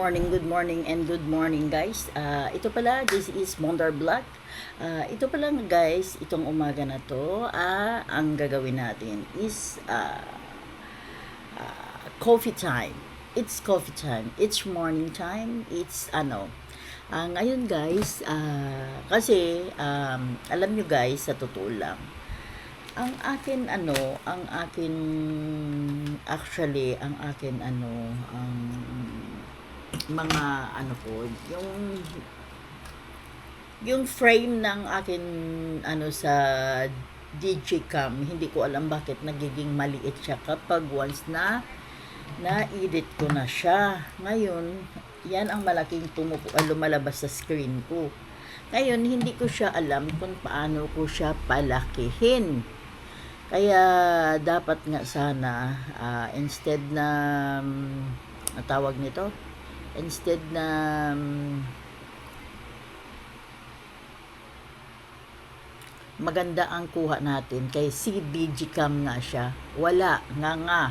morning, good morning, and good morning guys. Ah, ito pala, this is Mondar Black. Ah, ito pala guys, itong umaga na to, ah, ang gagawin natin is ah, ah, coffee time. It's coffee time. It's morning time. It's ano. Ah, ngayon guys, ah, kasi um, alam nyo guys, sa totoo lang, ang akin ano, ang akin actually ang akin ano, ang mga ano po, yung yung frame ng akin ano sa Digicam, hindi ko alam bakit nagiging maliit siya kapag once na na-edit ko na siya. Ngayon, yan ang malaking tumupo, ah, lumalabas sa screen ko. Ngayon, hindi ko siya alam kung paano ko siya palakihin. Kaya dapat nga sana ah, instead na um, tawag nito instead na um, maganda ang kuha natin kay CDG cam nga siya. Wala nga nga.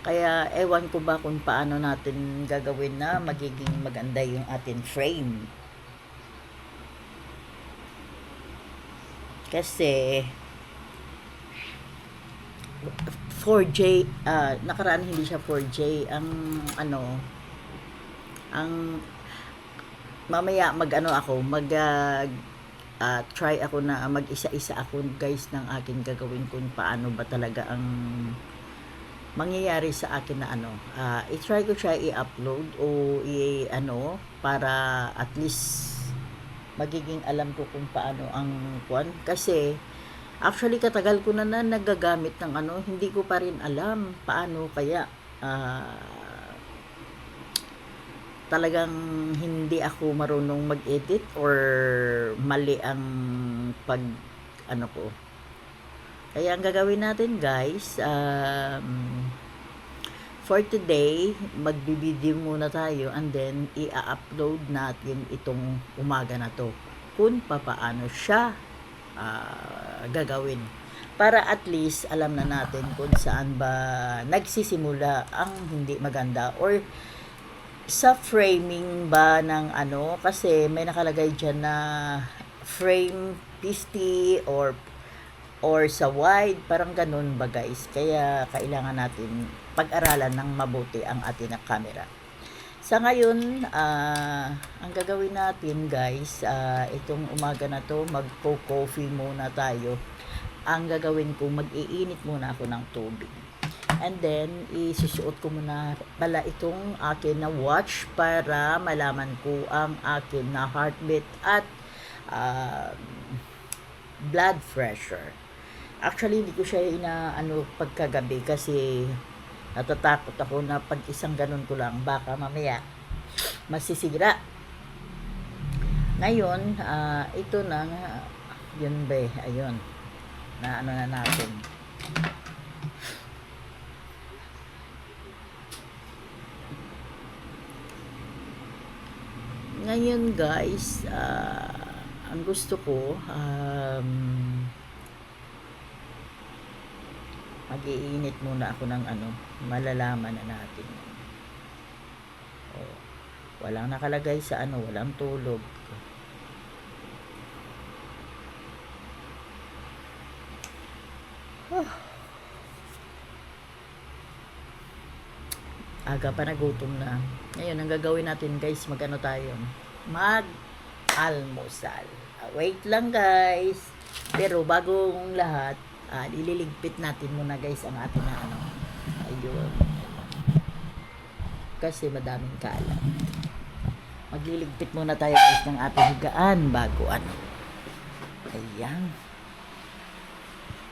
Kaya ewan ko ba kung paano natin gagawin na magiging maganda yung atin frame. Kasi 4J ah nakaraan hindi siya 4J ang ano ang mamaya mag ano ako mag ah, ah, try ako na mag-isa-isa ako guys ng akin gagawin kung paano ba talaga ang mangyayari sa akin na ano. Ah, i-try ko siya i-upload o i ano para at least magiging alam ko kung paano ang kwan kasi Actually, katagal ko na na nagagamit ng ano, hindi ko pa rin alam paano kaya ah, talagang hindi ako marunong mag-edit or mali ang pag ano ko. Kaya ang gagawin natin guys, um, for today, magbibideo muna tayo and then i-upload natin itong umaga na to kung papaano siya ah, gagawin para at least alam na natin kung saan ba nagsisimula ang hindi maganda or sa framing ba ng ano kasi may nakalagay diyan na frame 50 or or sa wide parang ganun ba guys kaya kailangan natin pag-aralan ng mabuti ang ating camera sa ngayon, ah, ang gagawin natin guys, ah, itong umaga na to, magpo-coffee muna tayo. Ang gagawin ko, mag-iinit muna ako ng tubig. And then, isusuot ko muna pala itong akin na watch para malaman ko ang akin na heartbeat at ah, blood pressure. Actually, hindi ko siya ina ano pagkagabi kasi natatakot ako na pag isang ganun ko lang baka mamaya masisira. Ngayon ah, ito na nga. Yun ba ayun. Na ano na natin ngayon guys ah, ang gusto ko um, mag-iinit muna ako ng ano, malalaman na natin. Oh, walang nakalagay sa ano, walang tulog. Oh. Aga pa nagutom na. Ngayon, ang gagawin natin guys, mag-ano tayo? Mag-almusal. Ah, wait lang guys. Pero bagong lahat, ah, ililigpit natin muna guys ang ating na ano. Ayun. Kasi madaming kalat. Magliligpit muna tayo guys ng ating higaan bago ano. Ayan.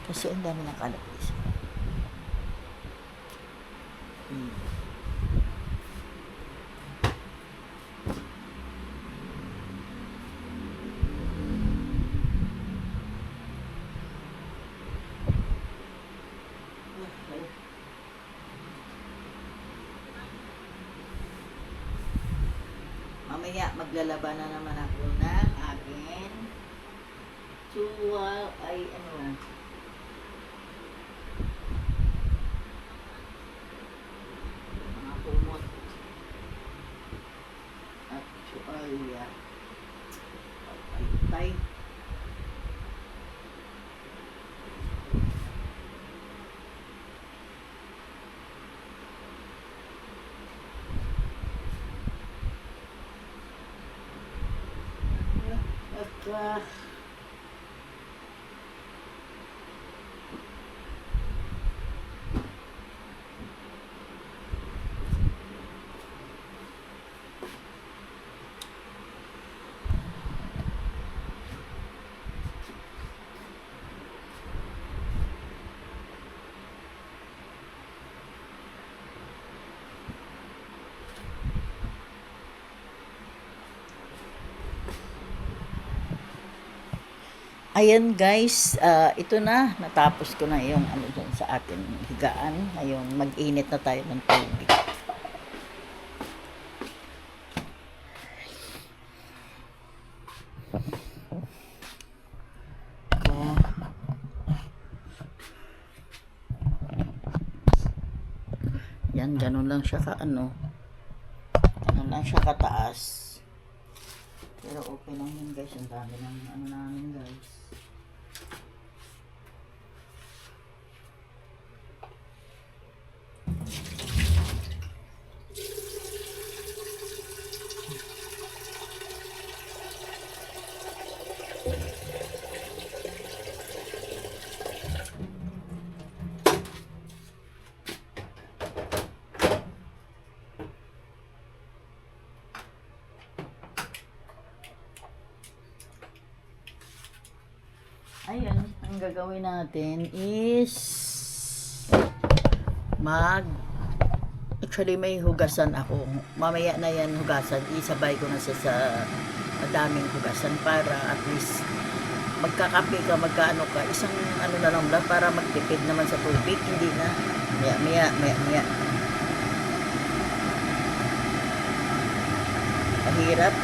Kasi ang dami ng kalat guys. Hmm. Mamaya maglalaba na naman ako ng akin. Tuwa ay ano. Mga kumot. Ah. Ayan guys, ah, ito na, natapos ko na yung ano dyan sa ating higaan. Ngayon, mag-init na tayo ng tubig. Yan, ganun lang siya ka ano. Ganun lang siya kataas. Pero okay lang yun guys. Ang dami ng ano namin guys. Ayun, ang gagawin natin is mag Actually, may hugasan ako. Mamaya na yan hugasan. Isabay ko na sa, sa madaming hugasan para at least magkakape ka, magkaano ka. Isang ano na lang ba para magtipid naman sa tubig. Hindi na. Maya, maya, maya, maya. Mahirap.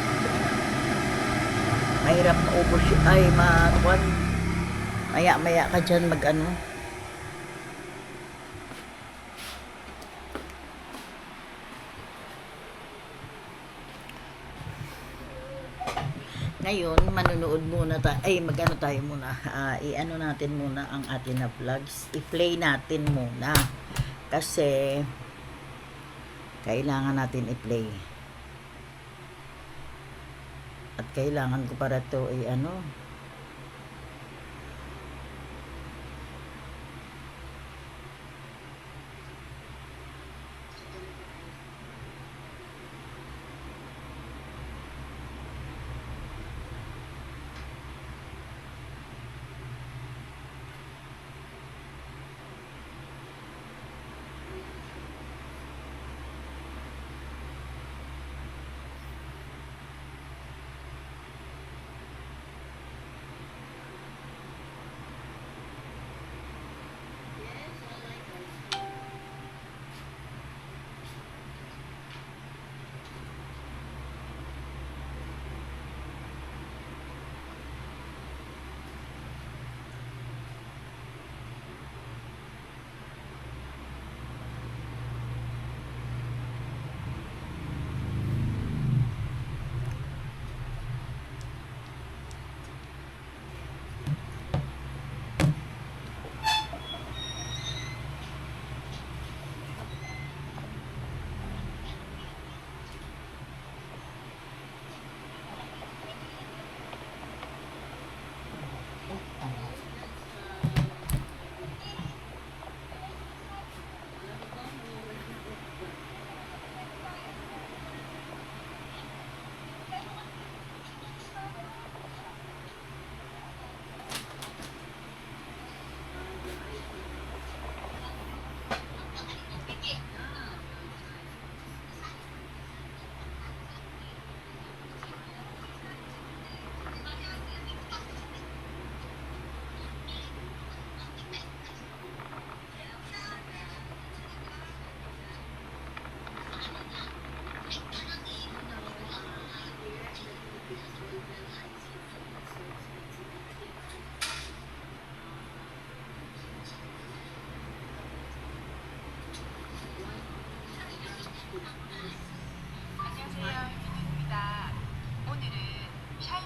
Mahirap maubos. Ay, makuan. Maya, maya ka dyan mag ano. Ngayon, manunood muna tayo. Ay, mag-ano tayo muna. Ah, i-ano natin muna ang atin na vlogs. I-play natin muna. Kasi, kailangan natin i-play. At kailangan ko para to i-ano.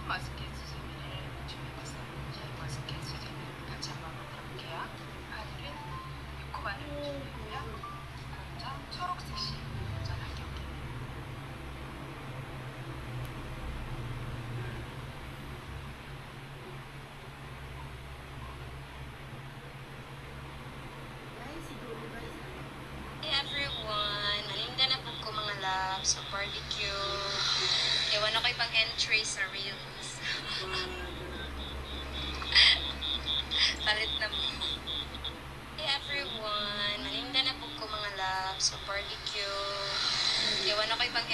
맛있게 수제비를 준비해봤어요. 수제비를 같이 한번 하늘은 준비했고요. 먼저 먼저 날려볼게요. Everyone! Maninda na po mga barbecue. Ewan ako ibang entry sa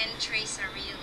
and Tracer Real.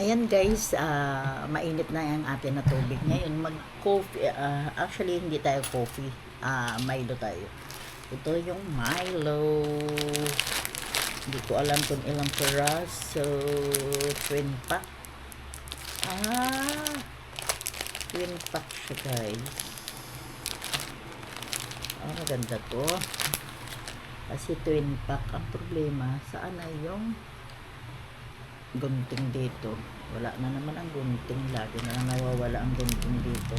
Ayan guys, ah, mainit na yung atin na tubig ngayon. Mag-coffee, ah, actually hindi tayo coffee, ah, Milo tayo. Ito yung Milo. Hindi ko alam kung ilang peraso. Twin pack. Ah, twin pack siya guys. Ah, maganda to. Kasi twin pack. Ang problema, saan na yung gunting dito. Wala na naman ang gunting. Lagi na lang nawawala ang gunting dito.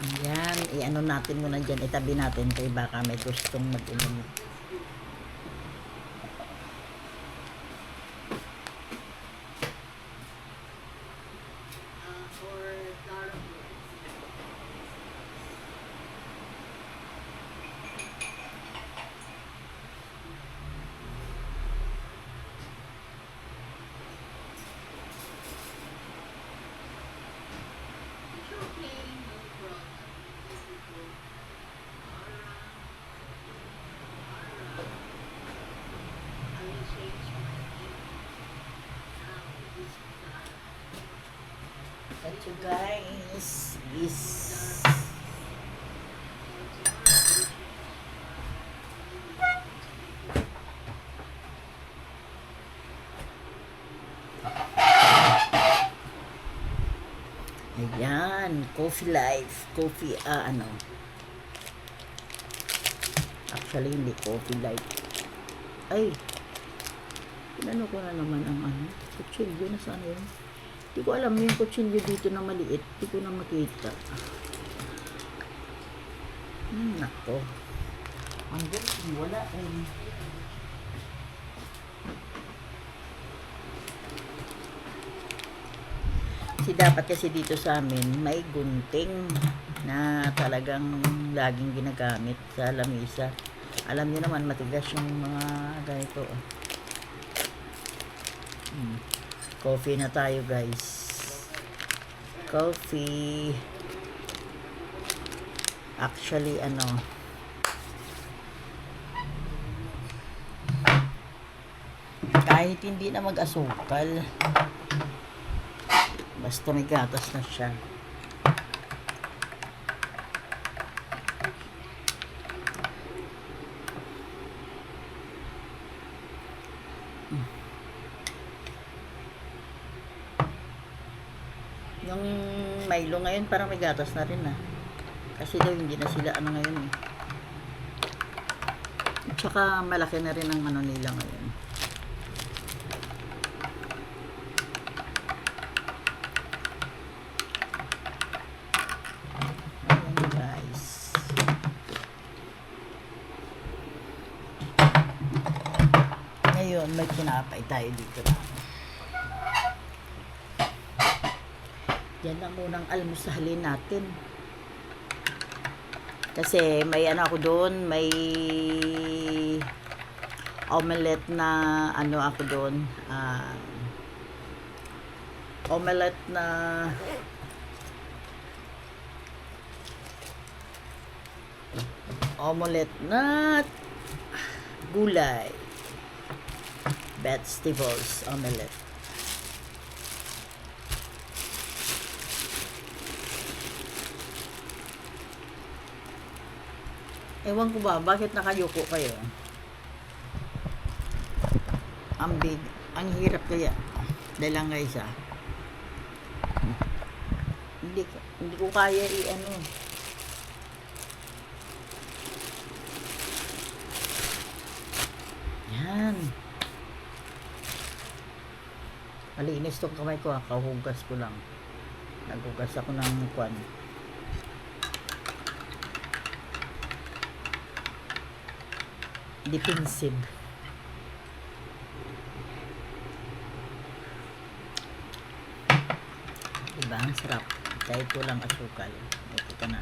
Ayan, i-ano natin muna dyan, itabi natin kay baka may gustong mag-inom. Ito guys is Ayan, coffee life. Coffee, ah, ano. Actually, hindi coffee life. Ay, Inano ko na naman ang ano, kutsilyo na sana yun. Hindi ko alam yung kutsilyo dito na maliit. Hindi ko na makita. Hmm, nako. Ang galing, wala eh. Kasi dapat kasi dito sa amin may gunting na talagang laging ginagamit sa lamisa. Alam niyo naman matigas yung mga ganito. oh. Coffee na tayo, guys. Coffee. Actually, ano, kahit hindi na mag-asukal, basta may gatas na siya. Yung Milo ngayon parang may gatas na rin ah. Kasi daw hindi na sila ano ngayon eh. At saka malaki na rin ang ano nila ngayon. Ngayon may kinapay tayo dito na. Yan lang munang almusalin natin. Kasi may ano ako doon, may omelette na ano ako doon. ah, omelette na omelette na gulay. Vegetables omelette. Ewan ko ba, bakit nakayuko kayo? Ang big, ang hirap kaya. Guys ah. Hindi, hindi ko kaya i-ano. Yan. Malinis tong kamay ko ah, kahugas ko lang. Naghugas ako ng kwan. Defensive. Diba? Ang sarap. Kahit walang asukal. Ito ka na.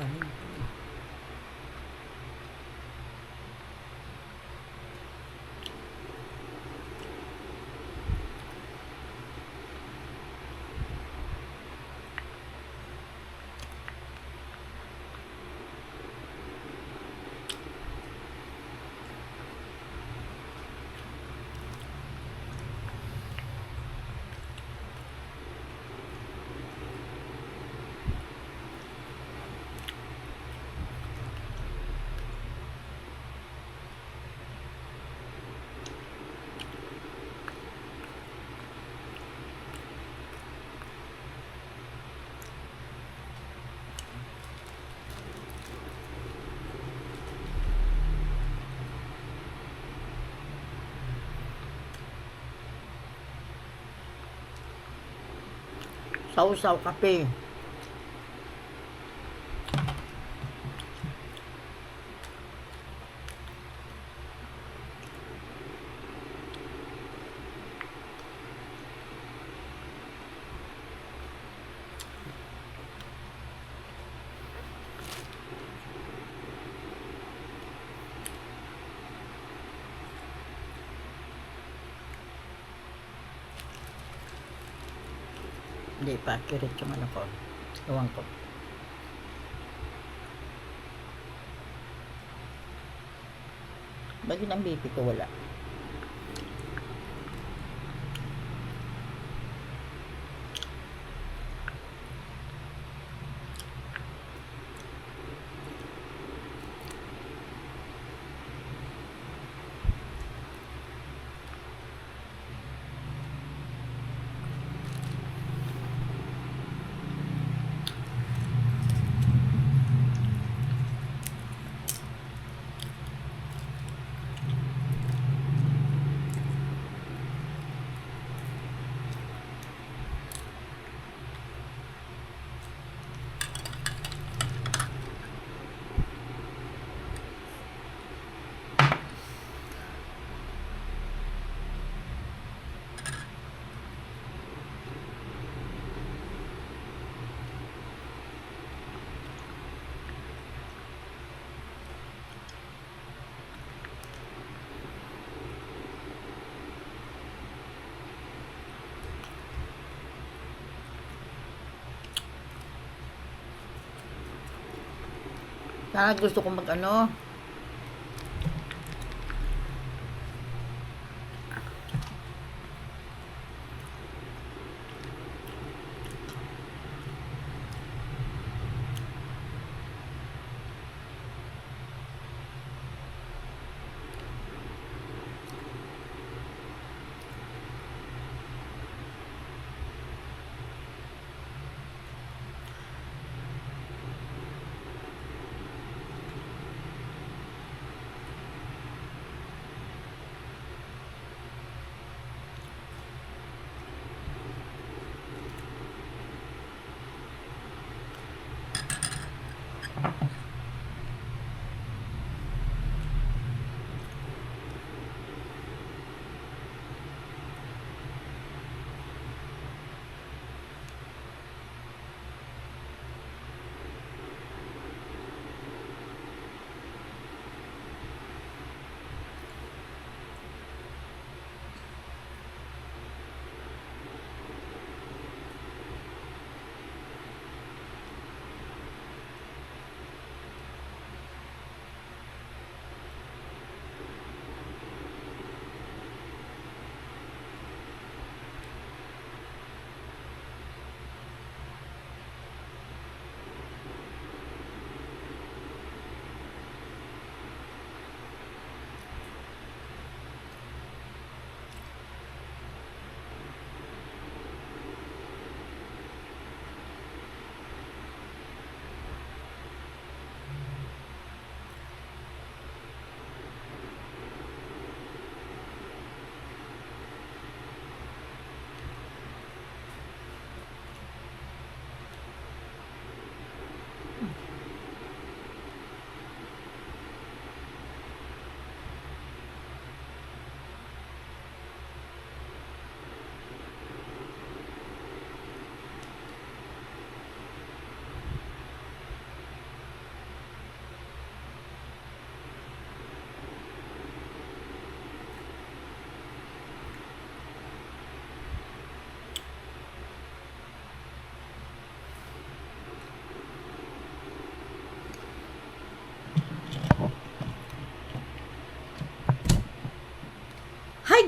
Hmm, usar o capim. Hindi pa accurate yung ano ko. Ewan ko. Bagay ng BP ko wala. Sana gusto ko mag ano.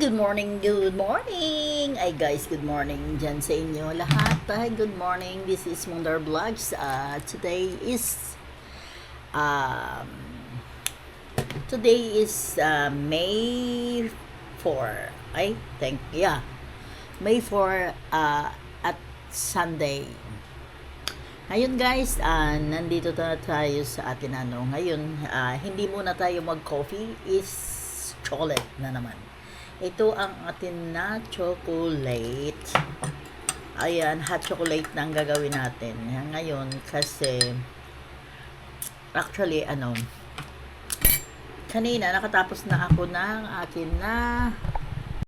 Good morning, good morning! Ay guys, good morning dyan sa inyo lahat. Ay, good morning. This is Mundar Vlogs. Uh, today is um, today is uh, May 4. I think, yeah. May 4 uh, at Sunday. Ngayon guys, ah, nandito na tayo sa atin ano. Ngayon, ah, hindi muna tayo mag-coffee, is chocolate na naman. Ito ang atin na chocolate. Ayan, hot chocolate na ang gagawin natin. Ngayon, kasi actually, ano, kanina nakatapos na ako ng akin na